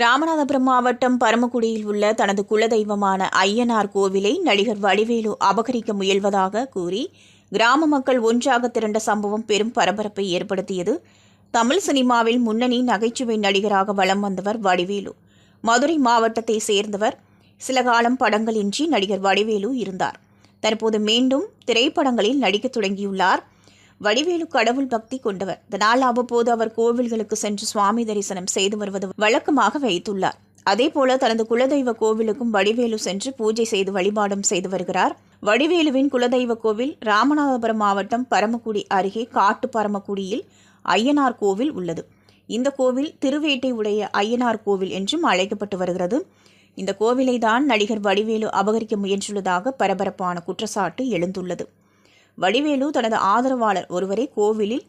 ராமநாதபுரம் மாவட்டம் பரமக்குடியில் உள்ள தனது குலதெய்வமான ஐயனார் கோவிலை நடிகர் வடிவேலு அபகரிக்க முயல்வதாக கூறி கிராம மக்கள் ஒன்றாக திரண்ட சம்பவம் பெரும் பரபரப்பை ஏற்படுத்தியது. தமிழ் சினிமாவில் முன்னணி நகைச்சுவை நடிகராக வலம் வந்தவர் வடிவேலு. மதுரை மாவட்டத்தை சேர்ந்தவர். சில காலம் படங்களின்றி நடிகர் வடிவேலு இருந்தார். தற்போது மீண்டும் திரைப்படங்களில் நடிக்கத் தொடங்கியுள்ளார். வடிவேலு கடவுள் பக்தி கொண்டவர். இதனால் அவ்வப்போது அவர் கோவில்களுக்கு சென்று சுவாமி தரிசனம் செய்து வருவது வழக்கமாக வைத்துள்ளார். அதேபோல தனது குலதெய்வ கோவிலுக்கும் வடிவேலு சென்று பூஜை செய்து வழிபாடும் செய்து வருகிறார். வடிவேலுவின் குலதெய்வ கோவில் ராமநாதபுரம் மாவட்டம் பரமக்குடி அருகே காட்டு பரமக்குடியில் ஐயனார் கோவில் உள்ளது. இந்த கோவில் திருவேட்டை உடைய ஐயனார் கோவில் என்றும் அழைக்கப்பட்டு வருகிறது. இந்த கோவிலை தான் நடிகர் வடிவேலு அபகரிக்க முயன்றுள்ளதாக பரபரப்பான குற்றச்சாட்டு எழுந்துள்ளது. வடிவேலு தனது ஆதரவாளர் ஒருவரை கோவிலில்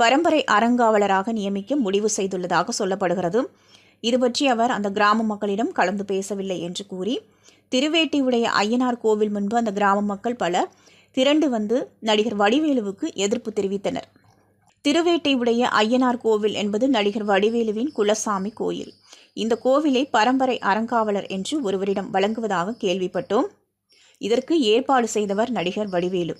பரம்பரை அறங்காவலராக நியமிக்க முடிவு செய்துள்ளதாக சொல்லப்படுகிறது. இது பற்றி அவர் அந்த கிராம மக்களிடம் கலந்து பேசவில்லை என்று கூறி திருவேட்டி உடைய ஐயனார் கோவில் முன்பு அந்த கிராம மக்கள் பலர் திரண்டு வந்து நடிகர் வடிவேலுவுக்கு எதிர்ப்பு தெரிவித்தனர். திருவேட்டை உடைய ஐயனார் கோவில் என்பது நடிகர் வடிவேலுவின் குலசாமி கோயில். இந்த கோவிலை பரம்பரை அறங்காவலர் என்று ஒருவரிடம் வழங்குவதாக கேள்விப்பட்டோம். இதற்கு ஏற்பாடு செய்தவர் நடிகர் வடிவேலு.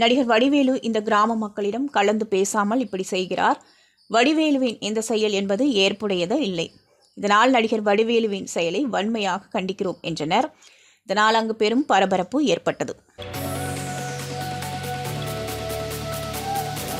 நடிகர் வடிவேலு இந்த கிராம மக்களிடம் கலந்து பேசாமல் இப்படி செய்கிறார். வடிவேலுவின் இந்த செயல் என்பது ஏற்புடையது இல்லை. இதனால் நடிகர் வடிவேலுவின் செயலை வன்மையாக கண்டிக்கிறோம் என்றனர். இதனால் அங்கு பெரும் பரபரப்பு ஏற்பட்டது.